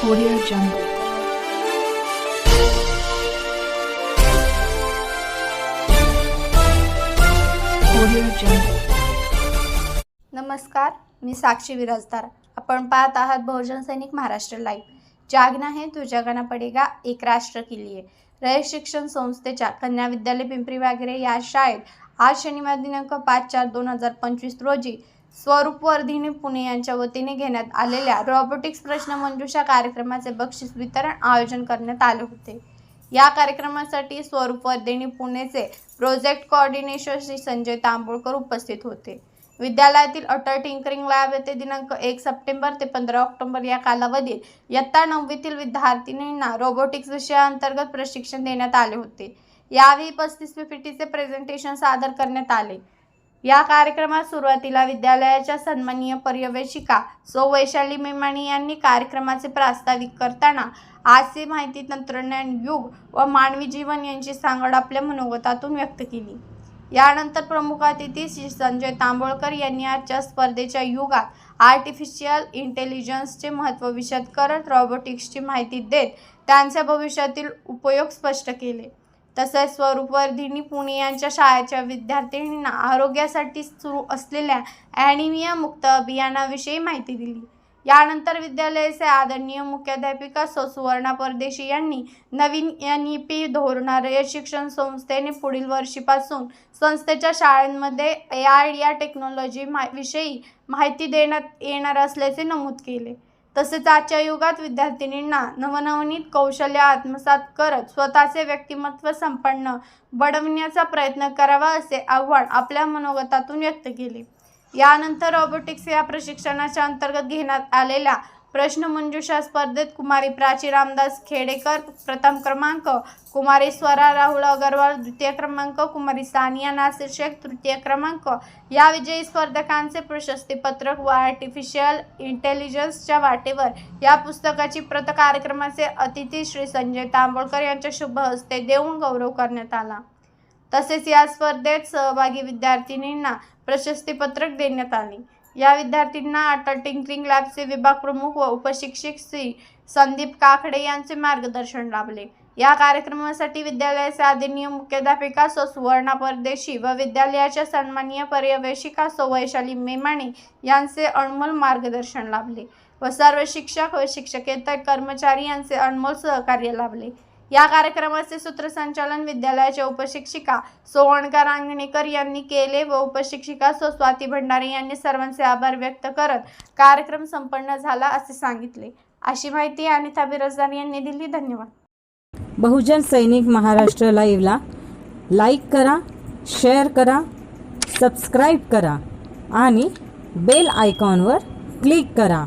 Audio Jungle. Audio Jungle. नमस्कार मी साक्षी विराजदार आपण पाहत आहात बहुजन सैनिक महाराष्ट्र लाईव्ह जागना है तो जगाना पडेगा एक राष्ट्र के लिए रयत शिक्षण संस्थेच्या कन्या विद्यालय पिंपरी वगैरे या शाळेत आज शनिवार दिनांक पाच चार दोन हजार पंचवीस रोजी स्वरूपवर्धिनी पुणे यांच्या वतीने घेण्यात आलेल्या रोबोटिक्स प्रश्न मंजुषा कार्यक्रमाचे बक्षीस वितरण आयोजन करण्यात आले होते. या कार्यक्रमासाठी स्वरूपवर्धिनी पुणेचे प्रोजेक्ट कोऑर्डिनेटर श्री संजय तांबोळकर उपस्थित होते. विद्यालयातील अटल टिंकरिंग लॅब येथे दिनांक एक सप्टेंबर ते पंधरा ऑक्टोबर या कालावधीत इयत्ता नववीतील विद्यार्थिनींना रोबोटिक्स विषयाअंतर्गत प्रशिक्षण देण्यात आले होते. यावेळी पस्तीस पीपीटीचे प्रेझेंटेशन सादर करण्यात आले. या कार्यक्रमात सुरुवातीला विद्यालयाच्या सन्माननीय पर्यवेक्षिका सो वैशाली मेमाणी यांनी कार्यक्रमाचे प्रास्ताविक करताना आजचे माहिती तंत्रज्ञान युग व मानवी जीवन यांची सांगड आपल्या मनोगतातून व्यक्त केली. यानंतर प्रमुख अतिथी श्री संजय तांबोळकर यांनी आजच्या स्पर्धेच्या युगात आर्टिफिशियल इंटेलिजन्सचे महत्त्व विशद करत रॉबोटिक्सची माहिती देत त्यांचे भविष्यातील उपयोग स्पष्ट केले. तसेच स्वरूपवर्धिनी पुणे यांच्या शाळेच्या विद्यार्थिनींना आरोग्यासाठी सुरू असलेल्या ॲनिमिया मुक्त अभियानाविषयी माहिती दिली. यानंतर विद्यालयाचे आदरणीय मुख्याध्यापिका सुवर्णा परदेशी यांनी नवीन एन ई पी धोरणारे शिक्षण संस्थेने पुढील वर्षीपासून संस्थेच्या शाळांमध्ये ए आय या टेक्नॉलॉजी मा विषयी माहिती देण्यात येणार असल्याचे नमूद केले. तसेच आजच्या युगात विद्यार्थिनींना नवनवनीत कौशल्य आत्मसात करत स्वतःचे व्यक्तिमत्व संपन्न बडविण्याचा प्रयत्न करावा असे आव्हान आपल्या मनोगतातून व्यक्त केले. यानंतर रोबोटिक्स या प्रशिक्षणाच्या अंतर्गत घेण्यात आलेल्या प्रश्नमंजुषा स्पर्धेत कुमारी प्राची रामदास खेडेकर प्रथम क्रमांक कुमारी स्वरा राहुल अगरवाल द्वितीय क्रमांक कुमारी सानिया नासिर शेख तृतीय क्रमांक या विजयी स्पर्धकांचे प्रशस्तीपत्रक व आर्टिफिशियल इंटेलिजन्सच्या वाटेवर या पुस्तकाची प्रत कार्यक्रमाचे अतिथी श्री संजय तांबोळकर यांच्या शुभ हस्ते देऊन गौरव करण्यात आला. तसेच या स्पर्धेत सहभागी विद्यार्थिनींना प्रशस्तीपत्रक देण्यात आले. या विद्यार्थ्यांना अटल टिंकरिंग लॅबचे विभाग प्रमुख व उपशिक्षक श्री संदीप काकडे यांचे मार्गदर्शन लाभले. या कार्यक्रमासाठी विद्यालयाचे आदरणीय मुख्याध्यापिका सो सुवर्णा परदेशी व विद्यालयाच्या सन्माननीय पर्यवेक्षिका सो वैशाली मेमाणे यांचे अनमोल मार्गदर्शन लाभले व सर्व शिक्षक व शिक्षकेतर कर्मचारी यांचे अनमोल सहकार्य लाभले. या कार्यक्रमाचे सूत्रसंचालन विद्यालयाच्या उपशिक्षिका सोवणकर रांगणेकर यांनी केले व उपशिक्षिका सो स्वाती भंडारे यांनी सर्वांचे आभार व्यक्त करत कार्यक्रम संपन्न झाला असे सांगितले. अशी माहिती अनिता बिरजदार यांनी दिली. धन्यवाद. बहुजन सैनिक महाराष्ट्र लाईव्हला लाईक करा शेअर करा सबस्क्राईब करा आणि बेल आयकॉनवर क्लिक करा.